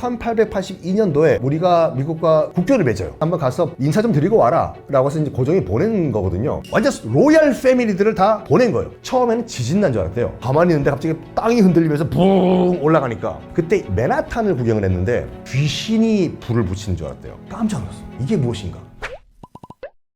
1882년도에 우리가 미국과 국교를 맺어요. 한번 가서 인사 좀 드리고 와라. 라고 해서 이제 고종이 보낸 거거든요. 완전 로얄 패밀리들을 다 보낸 거예요. 처음에는 지진 난 줄 알았대요. 가만히 있는데 갑자기 땅이 흔들리면서 붕 올라가니까 그때 맨하탄을 구경을 했는데 귀신이 불을 붙이는 줄 알았대요. 깜짝 놀랐어. 이게 무엇인가?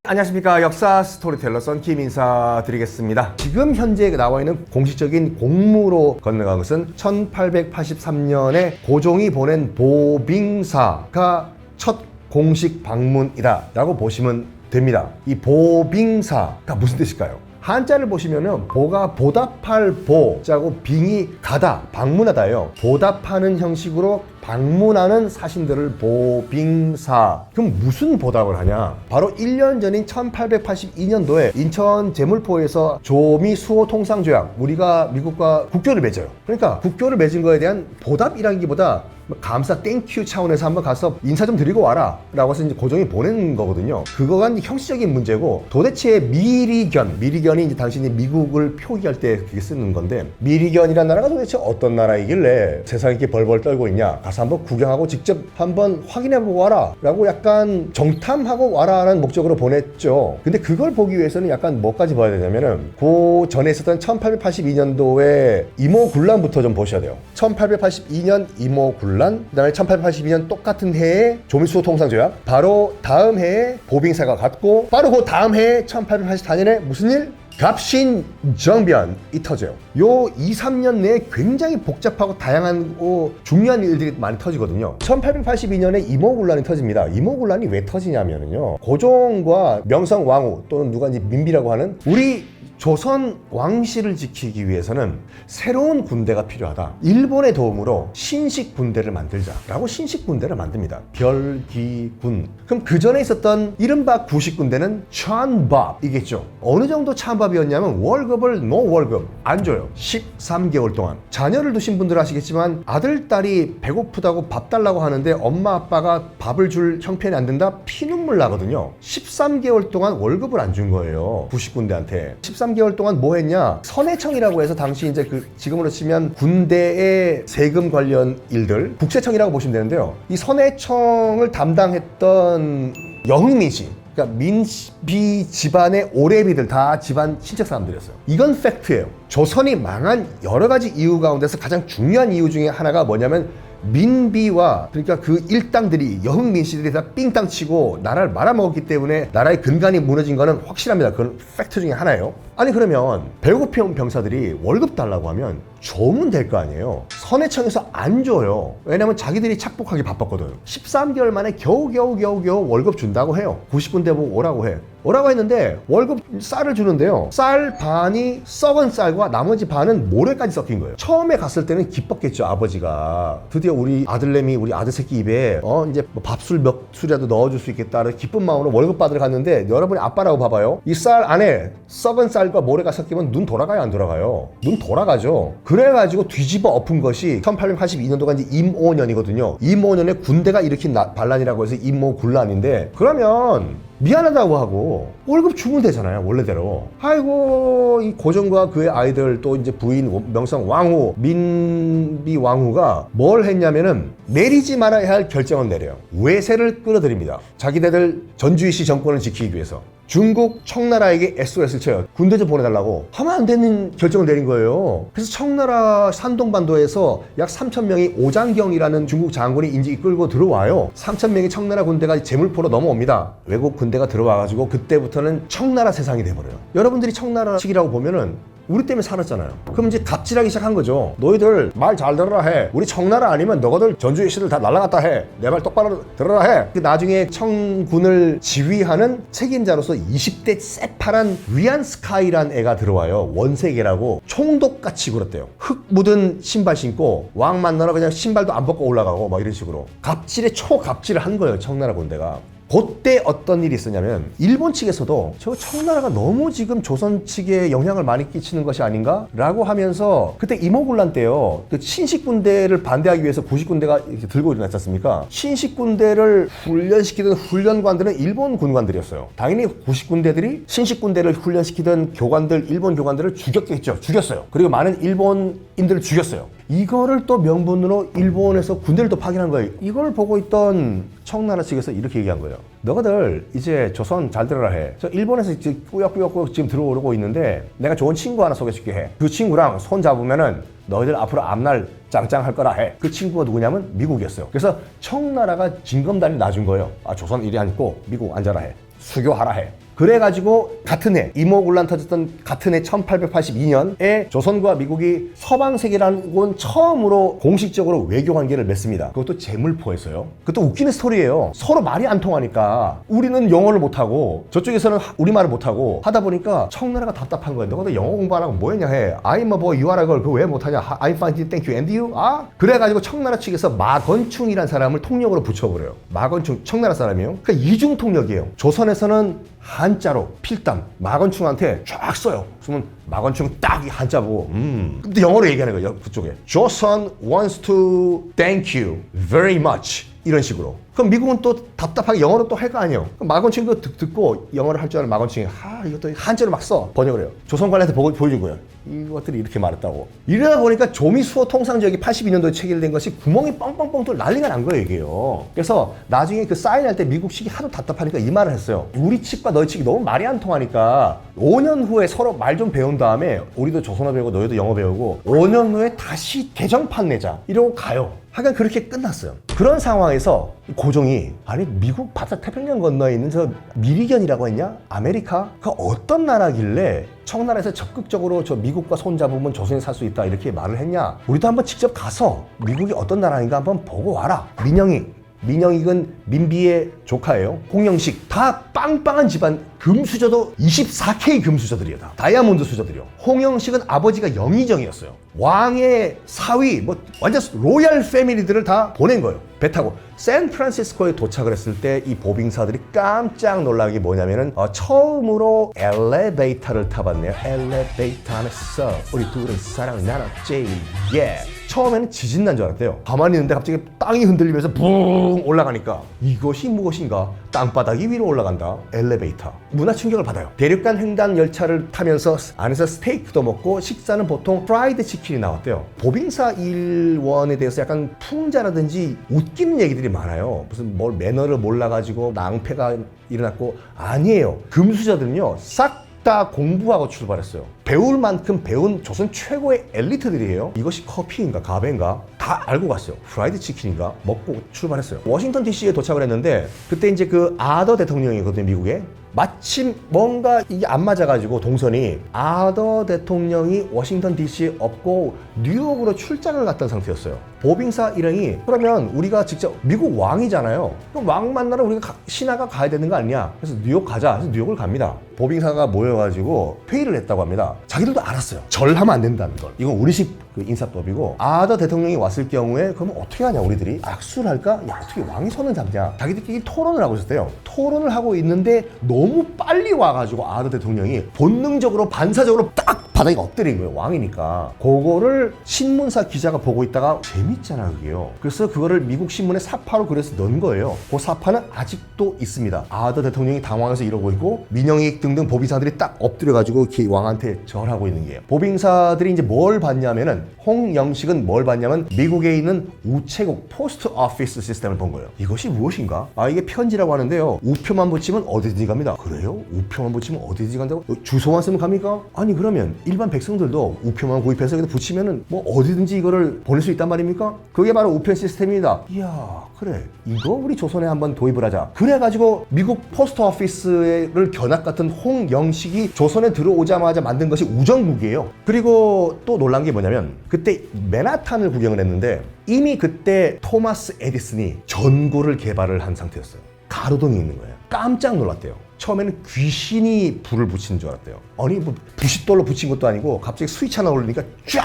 안녕하십니까. 역사 스토리텔러 썬킴 인사드리겠습니다. 지금 현재 나와 있는 공식적인 공무로 건너간 것은 1883년에 고종이 보낸 보빙사가 첫 공식 방문이다 라고 보시면 됩니다. 이 보빙사가 무슨 뜻일까요? 한자를 보시면은 보가 보답할 보자고 빙이 가다 방문하다예요 보답하는 형식으로 방문하는 사신들을 보빙사. 그럼 무슨 보답을 하냐? 바로 1년 전인 1882년도에 인천 제물포에서 조미 수호 통상 조약 우리가 미국과 국교를 맺어요. 그러니까 국교를 맺은 거에 대한 보답이라기보다 뭐 감사 땡큐 차원에서 한번 가서 인사 좀 드리고 와라 라고 해서 이제 고종이 보낸 거거든요. 그거가 형식적인 문제고 도대체 미리견 미리견이 이제 당신이 미국을 표기할 때 그게 쓰는 건데 미리견이라는 나라가 도대체 어떤 나라이길래 세상에 이렇게 벌벌 떨고 있냐? 가서 한번 구경하고 직접 한번 확인해보고 와라 라고 약간 정탐하고 와라라는 목적으로 보냈죠. 근데 그걸 보기 위해서는 약간 뭐까지 봐야 되냐면은 그 전에 있었던 1882년도에 이모 굴란부터 좀 보셔야 돼요. 1882년 이모 굴란 그다음에 1882년 똑같은 해에 조미수호 통상 조약 바로 다음 해에 보빙사가 갔고 바로 그 다음 해에 1884년에 무슨 일? 갑신 정변이 터져요. 요 2, 3년 내에 굉장히 복잡하고 다양하고 중요한 일들이 많이 터지거든요. 1882년에 이모군란이 터집니다. 이모군란이 왜 터지냐면요. 고종과 명성 왕후 또는 누가 이제 민비라고 하는 우리 조선 왕실을 지키기 위해서는 새로운 군대가 필요하다. 일본의 도움으로 신식 군대를 만들자라고 신식 군대를 만듭니다. 별기군. 그럼 그 전에 있었던 이른바 구식 군대는 찬밥이겠죠. 어느 정도 찬밥이었냐면 월급을 노 월급 안 줘요. 13개월 동안. 자녀를 두신 분들 아시겠지만 아들 딸이 배고프다고 밥 달라고 하는데 엄마 아빠가 밥을 줄 형편이 안 된다 피눈물 나거든요. 13개월 동안 월급을 안 준 거예요. 구식 군대한테. 13 개월 동안 뭐 했냐? 선해청이라고 해서 당시 이제 그 지금으로 치면 군대의 세금 관련 일들 국세청이라고 보시면 되는데요. 이 선해청을 담당했던 여흥민 씨. 그러니까 민비 집안의 오래비들 다 집안 친척 사람들이었어요. 이건 팩트예요. 조선이 망한 여러 가지 이유 가운데서 가장 중요한 이유 중에 하나가 뭐냐면 민비와 그러니까 그 일당들이 여흥민 씨들이 다 삥땅 치고 나라를 말아먹었기 때문에 나라의 근간이 무너진 거는 확실합니다. 그건 팩트 중에 하나예요. 아니 그러면 배고픈 병사들이 월급 달라고 하면 줘면 될 거 아니에요. 선해청에서 안 줘요. 왜냐면 자기들이 착복하기 바빴거든. 13개월 만에 겨우겨우 겨우겨우 월급 준다고 해요. 90군데 보고 오라고 해. 오라고 했는데 월급 쌀을 주는데요. 쌀 반이 썩은 쌀과 나머지 반은 모래까지 섞인 거예요. 처음에 갔을 때는 기뻤겠죠, 아버지가. 드디어 우리 아들내미, 우리 아들 새끼 입에 어 이제 뭐 밥술 몇 술이라도 넣어줄 수 있겠다는 기쁜 마음으로 월급 받으러 갔는데 여러분이 아빠라고 봐봐요. 이 쌀 안에 썩은 쌀과 모래가 섞이면 눈 돌아가요, 안 돌아가요? 눈 돌아가죠. 그래가지고 뒤집어 엎은 것이 1882년도가 이제 임오년이거든요. 임오년에 군대가 일으킨 나- 반란이라고 해서 임오군란인데 그러면 미안하다고 하고 월급 주면 되잖아요 원래대로 아이고 이 고종과 그의 아이들 또 이제 부인 명성 왕후 민비 왕후가 뭘 했냐면은 내리지 말아야 할 결정을 내려요 외세를 끌어들입니다 자기네들 전주이시 정권을 지키기 위해서 중국 청나라에게 SOS를 쳐요. 군대 좀 보내달라고. 하면 안 되는 결정을 내린 거예요. 그래서 청나라 산동반도에서 약 3천 명이 오장경이라는 중국 장군이 인지 이끌고 들어와요. 3천 명의 청나라 군대가 제물포로 넘어옵니다. 외국 군 대가 들어와가지고 그때부터는 청나라 세상이 돼버려요. 여러분들이 청나라 시기라고 보면은 우리 때문에 살았잖아요. 그럼 이제 갑질하기 시작한 거죠. 너희들 말 잘 들어라 해. 우리 청나라 아니면 너희들 전주의 시들 다 날라갔다 해. 내 말 똑바로 들어라 해. 그 나중에 청군을 지휘하는 책임자로서 20대 새파란 위안스카이란 애가 들어와요. 원세계라고 총독같이 굴었대요. 흙 묻은 신발 신고 왕 만나러 그냥 신발도 안 벗고 올라가고 막 이런 식으로 갑질에 초갑질을 한 거예요. 청나라 군대가. 그때 어떤 일이 있었냐면 일본 측에서도 저 청나라가 너무 지금 조선 측에 영향을 많이 끼치는 것이 아닌가라고 하면서 그때 이모군란 때요 그 신식 군대를 반대하기 위해서 구식 군대가 이렇게 들고 일어났지 않습니까? 신식 군대를 훈련시키던 훈련관들은 일본 군관들이었어요. 당연히 구식 군대들이 신식 군대를 훈련시키던 교관들 일본 교관들을 죽였겠죠. 죽였어요. 그리고 많은 일본인들을 죽였어요. 이거를 또 명분으로 일본에서 군대를 또 파견한 거예요. 이걸 보고 있던 청나라 측에서 이렇게 얘기한 거예요. 너희들 이제 조선 잘 들어라 해. 저 일본에서 이제 꾸역꾸역 지금 들어오고 있는데 내가 좋은 친구 하나 소개시켜 해. 그 친구랑 손 잡으면은 너희들 앞으로 앞날 짱짱할 거라 해. 그 친구가 누구냐면 미국이었어요. 그래서 청나라가 징검다리를 놔준 거예요. 아 조선 이리 앉고 미국 앉아라 해. 수교하라 해. 그래가지고 같은 해 이모군란 터졌던 같은 해 1882년에 조선과 미국이 서방세계라는 곳 처음으로 공식적으로 외교 관계를 맺습니다. 그것도 재물포에서요. 그것도 웃기는 스토리예요. 서로 말이 안 통하니까 우리는 영어를 못하고 저쪽에서는 하- 우리말을 못하고 하다 보니까 청나라가 답답한 거예요. 너가 영어 공부 안 하고 뭐 했냐 해. I'm a boy, you are a girl. 그거 왜 못하냐? 하- I find it, thank you, and you? 아? 그래가지고 청나라 측에서 마건충이라는 사람을 통역으로 붙여버려요. 마건충, 청나라 사람이에요. 그러니까 이중 통역이에요. 조선에서는 한자로 필담 마건충한테 쫙 써요. 그러면 마건충 딱 이 한자 보고 음. 근데 영어로 얘기하는 거예요. 그쪽에. 조선 wants to thank you very much. 이런 식으로. 그럼 미국은 또 답답하게 영어로 또 할 거 아니에요. 그럼 마건충 그 듣, 듣고 영어를 할 줄 아는 마건충이 하 이것도 한자로 막 써. 번역을 해요. 조선관한테 보고, 보여준 거예요. 이것들이 이렇게 말했다고. 이러다 보니까 조미수호 통상지역이 82년도에 체결된 것이 구멍이 뻥뻥뻥 뚫 난리가 난 거예요, 이게요. 그래서 나중에 그 사인할 때 미국식이 하도 답답하니까 이 말을 했어요. 우리 측과 너희 측이 너무 말이 안 통하니까 5년 후에 서로 말 좀 배운 다음에 우리도 조선어 배우고 너희도 영어 배우고 5년 후에 다시 개정판 내자. 이러고 가요. 하여간 그렇게 끝났어요. 그런 상황에서 고종이 아니 미국 바다 태평양 건너에 있는 저 미리견이라고 했냐? 아메리카? 그 어떤 나라길래 청나라에서 적극적으로 저 미국과 손잡으면 조선에 살 수 있다 이렇게 말을 했냐? 우리도 한번 직접 가서 미국이 어떤 나라인가 한번 보고 와라. 민영이 민영익은 민비의 조카예요. 홍영식 다 빵빵한 집안 금수저도 24K 금수저들이에요. 다 다이아몬드 수저들이요. 홍영식은 아버지가 영의정이었어요. 왕의 사위 뭐 완전 로얄 패밀리들을 다 보낸 거예요. 배 타고 샌프란시스코에 도착을 했을 때 이 보빙사들이 깜짝 놀란 게 뭐냐면은 어, 처음으로 엘리베이터를 타봤네요. 엘리베이터 안에서 우리 둘은 사랑 나눴지. 예. 처음에는 지진 난 줄 알았대요. 가만히 있는데 갑자기 땅이 흔들리면서 붕 올라가니까 이것이 무엇인가? 땅바닥이 위로 올라간다. 엘리베이터. 문화 충격을 받아요. 대륙간 횡단 열차를 타면서 안에서 스테이크도 먹고 식사는 보통 프라이드 치킨이 나왔대요. 보빙사 일원에 대해서 약간 풍자라든지 웃기는 얘기들이 많아요. 무슨 뭘 매너를 몰라가지고 낭패가 일어났고 아니에요. 금수저들은요 싹 다 공부하고 출발했어요. 배울 만큼 배운 조선 최고의 엘리트들이에요. 이것이 커피인가 가베인가 다 알고 갔어요. 프라이드 치킨인가 먹고 출발했어요. 워싱턴 DC에 도착을 했는데 그때 이제 그 아더 대통령이거든요, 미국에. 마침 뭔가 이게 안 맞아가지고 동선이 아더 대통령이 워싱턴 DC에 없고 뉴욕으로 출장을 갔던 상태였어요. 보빙사 일행이 그러면 우리가 직접 미국 왕이잖아요. 그럼 왕 만나러 우리가 가- 신하가 가야 되는 거 아니냐? 그래서 뉴욕 가자. 그래서 뉴욕을 갑니다. 보빙사가 모여가지고 회의를 했다고 합니다. 자기들도 알았어요. 절하면 안 된다는 걸. 이건 우리식 그 인사법이고 아더 대통령이 왔을 경우에 그러면 어떻게 하냐 우리들이 악수를 할까? 야 어떻게 왕이 손을 잡냐? 자기들끼리 토론을 하고 있었대요. 토론을 하고 있는데 너무 빨리 와가지고 아더 대통령이 본능적으로 반사적으로 딱 바닥에 엎드린 거예요. 왕이니까. 그거를 신문사 기자가 보고 있다가 재밌잖아 그게요. 그래서 그거를 미국 신문에 사파로 그래서 넣은 거예요. 그 사파는 아직도 있습니다. 아더 대통령이 당황해서 이러고 있고 민영익 등등 보빙사들이 딱 엎드려가지고 이렇게 왕한테 절하고 있는 게요. 보빙사들이 이제 뭘 봤냐면은 홍영식은 뭘 봤냐면 미국에 있는 우체국 포스트 오피스 시스템을 본 거예요. 이것이 무엇인가? 아 이게 편지라고 하는데요. 우표만 붙이면 어디든지 갑니다. 그래요? 우표만 붙이면 어디든지 간다고? 어, 주소만 쓰면 갑니까? 아니 그러면 일반 백성들도 우표만 구입해서 여기다 붙이면은 뭐 어디든지 이거를 보낼 수 있단 말입니까? 그게 바로 우편 시스템입니다. 이야 그래 이거 우리 조선에 한번 도입을 하자. 그래가지고 미국 포스트 오피스를 견학 같은 홍영식이 조선에 들어오자마자 만든 것이 우정국이에요. 그리고 또 놀란 게 뭐냐면 그때 맨하탄을 구경을 했는데 이미 그때 토마스 에디슨이 전구를 개발을 한 상태였어요. 가로등이 있는 거예요. 깜짝 놀랐대요. 처음에는 귀신이 불을 붙이는 줄 알았대요. 아니 뭐 부싯돌로 붙인 것도 아니고 갑자기 스위치 하나 올리니까 쫙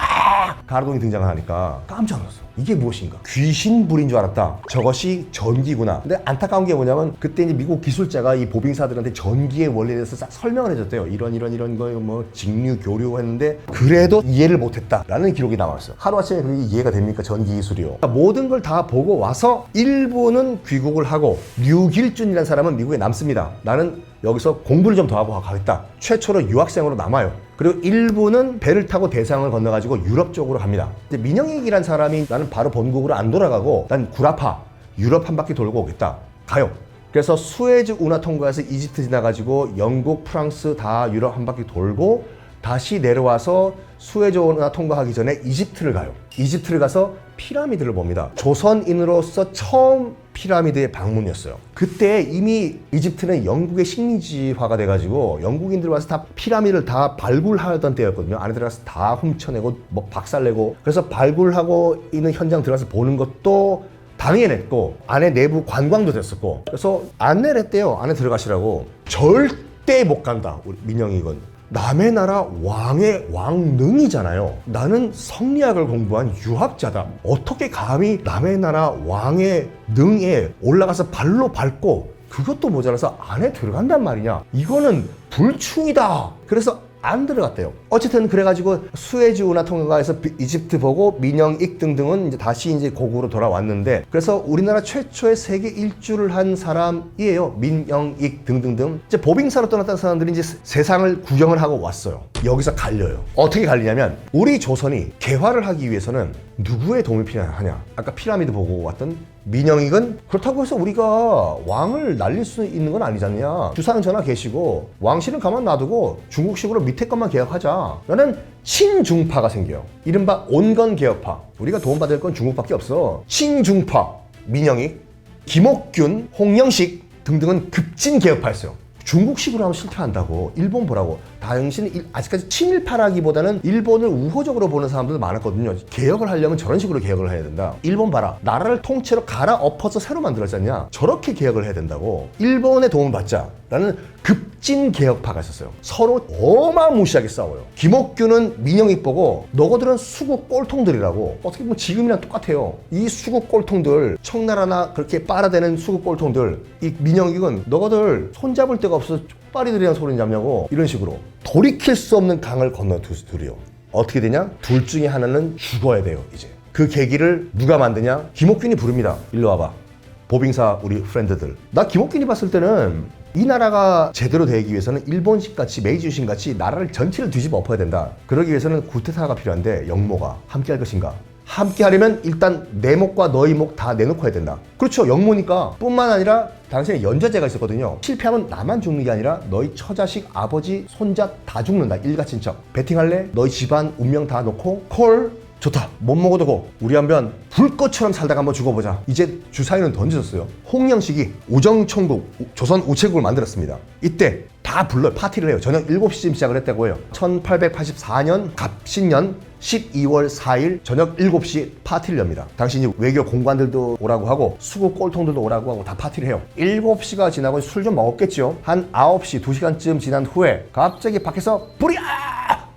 가로등이 등장하니까 깜짝 놀랐어. 이게 무엇인가? 귀신 불인 줄 알았다. 저것이 전기구나. 근데 안타까운 게 뭐냐면 그때 이제 미국 기술자가 이 보빙사들한테 전기의 원리에 대해서 싹 설명을 해줬대요. 이런 이런 이런 거요 뭐 직류 교류 했는데 그래도 이해를 못했다라는 기록이 나왔어요. 하루아침에 그게 이해가 됩니까? 전기 기술이요. 그러니까 모든 걸 다 보고 와서 일부는 귀국을 하고 류길준이라는 사람은 미국에 남습니다. 나는 여기서 공부를 좀 더 하고 가겠다. 최초로 유학생으로 남아요. 그리고 일부는 배를 타고 대상을 건너가지고 유럽 쪽으로 갑니다. 이제 민영익이란 사람이 나는 바로 본국으로 안 돌아가고 난 구라파 유럽 한 바퀴 돌고 오겠다. 가요. 그래서 수에즈 운하 통과해서 이집트 지나가지고 영국, 프랑스 다 유럽 한 바퀴 돌고 다시 내려와서 수에즈 운하 통과하기 전에 이집트를 가요. 이집트를 가서 피라미드를 봅니다. 조선인으로서 처음 피라미드의 방문이었어요. 그때 이미 이집트는 영국의 식민지화가 돼가지고 영국인들 와서 다 피라미드를 다 발굴하던 때였거든요. 안에 들어가서 다 훔쳐내고 뭐 박살내고 그래서 발굴하고 있는 현장 들어가서 보는 것도 당연했고 안에 내부 관광도 됐었고 그래서 안내를 했대요. 안에 들어가시라고 절대 못 간다. 우리 민영이건 남의 나라 왕의 왕능이잖아요. 나는 성리학을 공부한 유학자다. 어떻게 감히 남의 나라 왕의 능에 올라가서 발로 밟고 그것도 모자라서 안에 들어간단 말이냐? 이거는 불충이다. 그래서 안 들어갔대요. 어쨌든 그래가지고 수에즈 운하 통과해서 비- 이집트 보고 민영 익 등등은 이제 다시 이제 고국으로 돌아왔는데 그래서 우리나라 최초의 세계 일주를 한 사람이에요. 민영 익 등등등. 이제 보빙사로 떠났던 사람들이 이제 세- 세상을 구경을 하고 왔어요. 여기서 갈려요. 어떻게 갈리냐면 우리 조선이 개화를 하기 위해서는 누구의 도움이 필요하냐? 아까 피라미드 보고 왔던 민영익은 그렇다고 해서 우리가 왕을 날릴 수 있는 건 아니잖냐. 주사는 전하 계시고 왕실은 가만 놔두고 중국식으로 밑에 것만 개혁하자. 라는 친중파가 생겨요. 이른바 온건 개혁파. 우리가 도움받을 건 중국밖에 없어. 친중파 민영익, 김옥균, 홍영식 등등은 급진 개혁파였어요. 중국식으로 하면 실패한다고 일본 보라고 당신은 일- 아직까지 친일파라기보다는 일본을 우호적으로 보는 사람들도 많았거든요. 개혁을 하려면 저런 식으로 개혁을 해야 된다. 일본 봐라. 나라를 통째로 갈아엎어서 새로 만들었잖냐. 저렇게 개혁을 해야 된다고 일본의 도움을 받자. 라는 급진 개혁파가 있었어요. 서로 어마무시하게 싸워요. 김옥규는 민영익 보고 너희들은 수국 꼴통들이라고. 어떻게 보면 지금이랑 똑같아요. 이 수국 꼴통들 청나라나 그렇게 빨아대는 수국 꼴통들 이 민영익은 너희들 손잡을 데가 없어서 쪽발이들이랑 소리 잡냐고 이런 식으로 돌이킬 수 없는 강을 건너들이요 어떻게 되냐 둘 중에 하나는 죽어야 돼요 이제 그 계기를 누가 만드냐 김옥균이 부릅니다 일로 와봐 보빙사 우리 프렌드들. 나 김옥균이 봤을 때는 이 나라가 제대로 되기 위해서는 일본식 같이 메이지유신 같이 나라를 전체를 뒤집어 엎어야 된다. 그러기 위해서는 구테타가 필요한데 영모가 함께 할 것인가? 함께 하려면 일단 내 목과 너희 목 다 내놓고 해야 된다. 그렇죠. 영모니까 뿐만 아니라 당시에 연좌제가 있었거든요. 실패하면 나만 죽는 게 아니라 너희 처자식, 아버지, 손자 다 죽는다. 일가 친척. 베팅할래? 너희 집안 운명 다 놓고 콜 좋다. 못 먹어도 고. 우리 한번 불꽃처럼 살다가 한번 죽어보자. 이제 주사위는 던져졌어요. 홍영식이 우정총국, 우- 조선 우체국을 만들었습니다. 이때 다 불러요. 파티를 해요. 저녁 7시쯤 시작을 했다고 해요. 1884년 갑신년 12월 4일 저녁 7시 파티를 엽니다. 당시 이제 외교 공관들도 오라고 하고 수국 꼴통들도 오라고 하고 다 파티를 해요. 7시가 지나고 술 좀 먹었겠죠. 한 9시, 2시간쯤 지난 후에 갑자기 밖에서 불이야!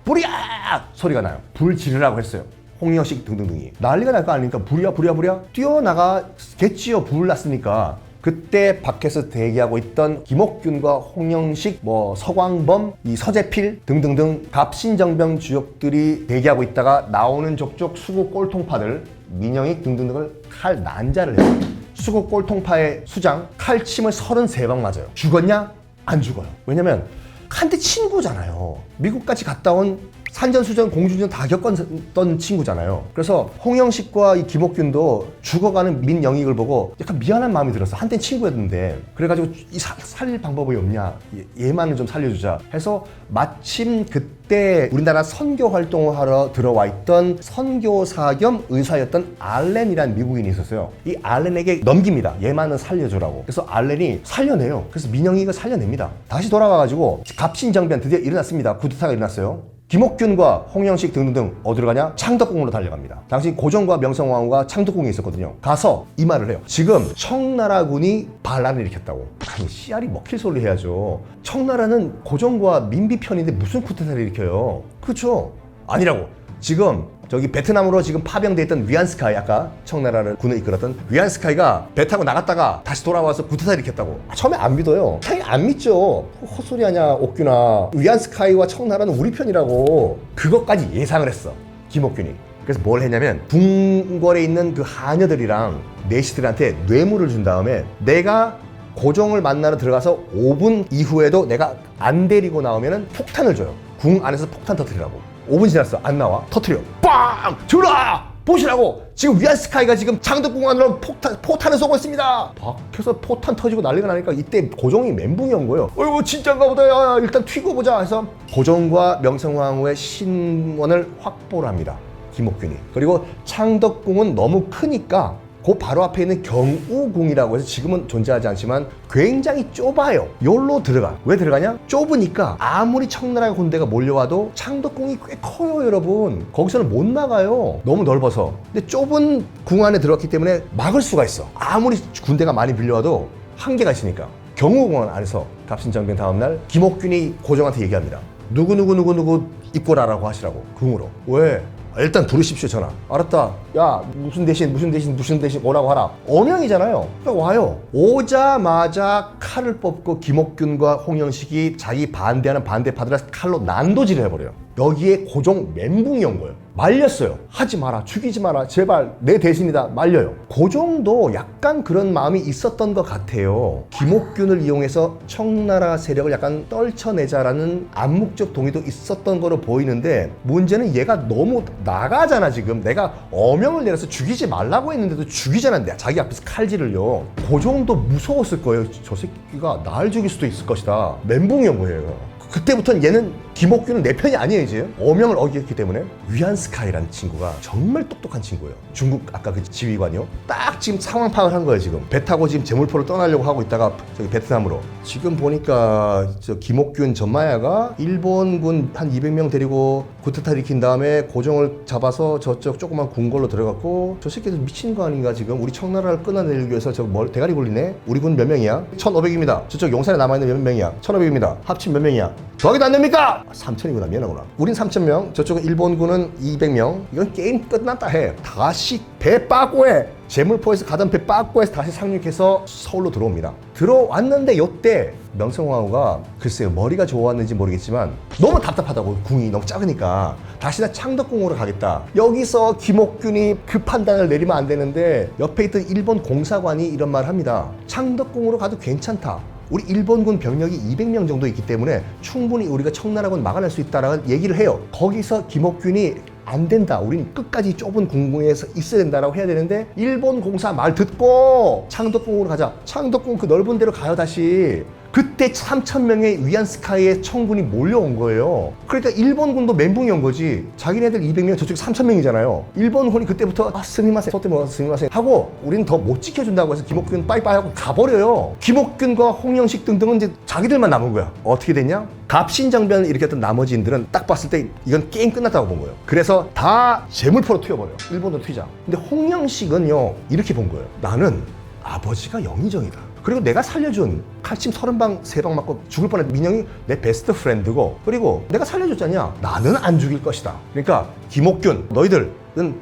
불이야! 소리가 나요. 불 지르라고 했어요. 홍영식 등등등이 난리가 날 거 아닙니까? 불이야 불이야 불이야 뛰어나가겠지요 불 났으니까 그때 밖에서 대기하고 있던 김옥균과 홍영식, 뭐 서광범, 이 서재필 등등등 갑신정병 주역들이 대기하고 있다가 나오는 족족 수구 꼴통파들 민영익 등등등을 칼 난자를 해요. 수구 꼴통파의 수장 칼침을 33방 맞아요. 죽었냐? 안 죽어요. 왜냐면 한테 친구잖아요. 미국까지 갔다 온 산전수전, 공주전 다 겪었던 친구잖아요. 그래서 홍영식과 이 김옥균도 죽어가는 민영익을 보고 약간 미안한 마음이 들었어. 한때 친구였는데. 그래가지고 이 사- 살릴 방법이 없냐. 얘- 얘만을 좀 살려주자. 해서 마침 그때 우리나라 선교 활동을 하러 들어와 있던 선교사 겸 의사였던 알렌이라는 미국인이 있었어요. 이 알렌에게 넘깁니다. 얘만은 살려주라고. 그래서 알렌이 살려내요. 그래서 민영이가 살려냅니다. 다시 돌아와가지고 갑신정변 드디어 일어났습니다. 구두타가 일어났어요. 김옥균과 홍영식 등등등 어디로 가냐? 창덕궁으로 달려갑니다. 당시 고종과 명성황후가 창덕궁에 있었거든요. 가서 이 말을 해요. 지금 청나라군이 반란을 일으켰다고. 아니 씨알이 먹힐 소리 해야죠. 청나라는 고종과 민비 편인데 무슨 쿠데타를 일으켜요? 그렇죠. 아니라고. 지금 저기 베트남으로 지금 파병돼 있던 위안스카이 아까 청나라를 군을 이끌었던 위안스카이가 배 타고 나갔다가 다시 돌아와서 구태타 일으켰다고. 아, 처음에 안 믿어요. 당연히 안 믿죠. 헛소리 하냐 옥균아 위안스카이와 청나라는 우리 편이라고. 그것까지 예상을 했어 김옥균이. 그래서 뭘 했냐면 궁궐에 있는 그 하녀들이랑 내시들한테 뇌물을 준 다음에 내가 고종을 만나러 들어가서 5분 이후에도 내가 안 데리고 나오면 폭탄을 줘요. 궁 안에서 폭탄 터트리라고 5분 지났어. 안 나와. 터트려. 빵! 들어와 보시라고! 지금 위안 스카이가 지금 장덕궁 안으로 폭탄, 포탄을 쏘고 있습니다. 밖에서 포탄 터지고 난리가 나니까 이때 고종이 멘붕이 온 거예요. 어이구 진짜인가 보다. 야, 일단 튀고 보자 해서 고종과 명성황후의 신원을 확보를 합니다. 김옥균이. 그리고 창덕궁은 너무 크니까 그 바로 앞에 있는 경우궁이라고 해서 지금은 존재하지 않지만 굉장히 좁아요. 여기로 들어가. 왜 들어가냐? 좁으니까 아무리 청나라 군대가 몰려와도 창덕궁이 꽤 커요, 여러분. 거기서는 못 나가요. 너무 넓어서. 근데 좁은 궁 안에 들어갔기 때문에 막을 수가 있어. 아무리 군대가 많이 빌려와도 한계가 있으니까. 경우궁 안에서 갑신정변 다음날 김옥균이 고종한테 얘기합니다. 누구누구누구누구 입고라라고 하시라고 궁으로. 왜? 아, 일단 부르십시오 전화. 알았다. 야 무슨 대신 무슨 대신 무슨 대신 오라고 하라. 어명이잖아요. 그러니까 와요. 오자마자 칼을 뽑고 김옥균과 홍영식이 자기 반대하는 반대파들을 칼로 난도질을 해버려요. 여기에 고종 멘붕이 온 거예요 말렸어요. 하지 마라 죽이지 마라 제발 내 대신이다 말려요. 고종도 약간 그런 마음이 있었던 것 같아요. 김옥균을 이용해서 청나라 세력을 약간 떨쳐내자라는 암묵적 동의도 있었던 거로 보이는데 문제는 얘가 너무 나가잖아 지금. 내가 어명을 내려서 죽이지 말라고 했는데도 죽이잖아 내가 자기 앞에서 칼질을요. 고종도 무서웠을 거예요. 저 새끼가 날 죽일 수도 있을 것이다. 멘붕이 온 거예요 그때부터는 얘는 김옥균은 내 편이 아니에요 이제. 어명을 어겼기 때문에 위안스카이라는 친구가 정말 똑똑한 친구예요. 중국 아까 그 지휘관이요. 딱 지금 상황 파악을 한 거예요 지금. 배 타고 지금 제물포를 떠나려고 하고 있다가 저기 베트남으로. 지금 보니까 저 김옥균 전마야가 일본군 한 200명 데리고 구테타 일으킨 다음에 고종을 잡아서 저쪽 조그만 궁궐로 들어갔고 저 새끼들 미친 거 아닌가 지금. 우리 청나라를 끊어내기 위해서 저뭘 대가리 굴리네. 우리 군 몇 명이야? 1500입니다. 저쪽 용산에 남아있는 몇 명이야? 1500입니다. 합친 몇 명이야 더하기도 안 됩니까? 3천이구나 미안하구나. 우린 3천명 저쪽은 일본군은 200명. 이건 게임 끝났다 해. 다시 배 빠꼬에 제물포에서 가던 배 빠꼬에서 다시 상륙해서 서울로 들어옵니다. 들어왔는데 요때 명성황후가 글쎄요 머리가 좋았는지 모르겠지만 너무 답답하다고 궁이 너무 작으니까. 다시 나 창덕궁으로 가겠다. 여기서 김옥균이 그 판단을 내리면 안 되는데 옆에 있던 일본 공사관이 이런 말을 합니다. 창덕궁으로 가도 괜찮다 우리 일본군 병력이 200명 정도 있기 때문에 충분히 우리가 청나라군 막아낼 수 있다라는 얘기를 해요. 거기서 김옥균이 안 된다. 우린 끝까지 좁은 궁궁에서 있어야 된다라고 해야 되는데 일본 공사 말 듣고 창덕궁으로 가자. 창덕궁 그 넓은 데로 가요 다시. 그때 3천 명의 위안스카이의 청군이 몰려온 거예요. 그러니까 일본군도 멘붕이 온 거지. 자기네들 200명, 저쪽 3천 명이잖아요. 일본군이 그때부터 아 스미마세, 소때 뭐 스미마세 하고 우리는 더 못 지켜준다고 해서 김옥균 빠이빠이 하고 가버려요. 김옥균과 홍영식 등등은 이제 자기들만 남은 거야. 어떻게 됐냐? 갑신정변을 일으켰던 나머지 인들은 딱 봤을 때 이건 게임 끝났다고 본 거예요. 그래서 다 재물포로 튀어버려. 요 일본으로 튀자. 근데 홍영식은요 이렇게 본 거예요. 나는 아버지가 영의정이다. 그리고 내가 살려준 칼침 서른 방 세 방 맞고 죽을 뻔한 민영이 내 베스트 프렌드고 그리고 내가 살려줬잖냐? 나는 안 죽일 것이다. 그러니까 김옥균 너희들은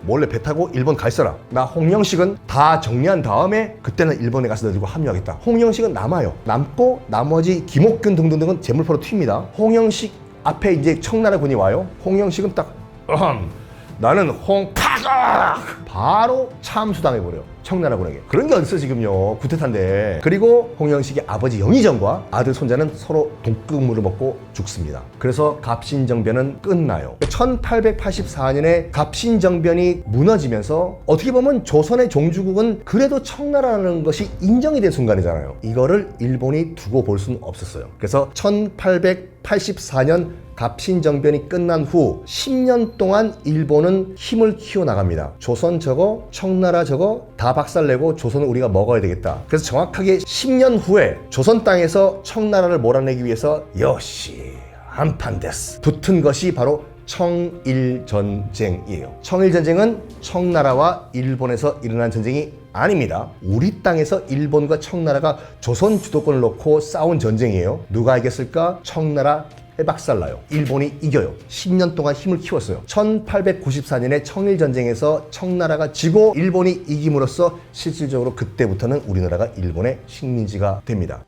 몰래 배 타고 일본 가 있어라. 나 홍영식은 다 정리한 다음에 그때는 일본에 가서 너희들과 합류하겠다. 홍영식은 남아요. 남고 나머지 김옥균 등등등은 제물포로 튑니다. 홍영식 앞에 이제 청나라 군이 와요. 홍영식은 딱 어흠, 나는 홍파가! 바로 참수당해버려 청나라군에게. 그런 게 어딨어 지금요. 구태타인데. 그리고 홍영식의 아버지 영의정과 아들 손자는 서로 독극물을 먹고 죽습니다. 그래서 갑신정변은 끝나요. 1884년에 갑신정변이 무너지면서 어떻게 보면 조선의 종주국은 그래도 청나라라는 것이 인정이 된 순간이잖아요. 이거를 일본이 두고 볼 수는 없었어요. 그래서 1884년 갑신정변이 끝난 후 10년 동안 일본은 힘을 키워나갑니다. 조선 저거, 청나라 저거 다 박살내고 조선은 우리가 먹어야 되겠다. 그래서 정확하게 10년 후에 조선 땅에서 청나라를 몰아내기 위해서 역시 한판 데스 붙은 것이 바로 청일전쟁이에요. 청일전쟁은 청나라와 일본에서 일어난 전쟁이 아닙니다. 우리 땅에서 일본과 청나라가 조선 주도권을 놓고 싸운 전쟁이에요. 누가 이겼을까? 청나라 해박살나요. 일본이 이겨요. 10년 동안 힘을 키웠어요. 1894년에 청일 전쟁에서 청나라가 지고 일본이 이김으로써 실질적으로 그때부터는 우리나라가 일본의 식민지가 됩니다.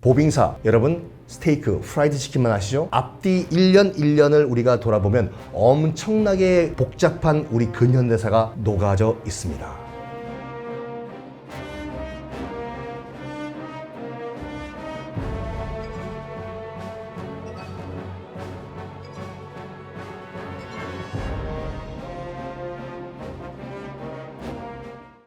보빙사 여러분 스테이크 프라이드 치킨만 아시죠? 앞뒤 1년 1년을 우리가 돌아보면 엄청나게 복잡한 우리 근현대사가 녹아져 있습니다.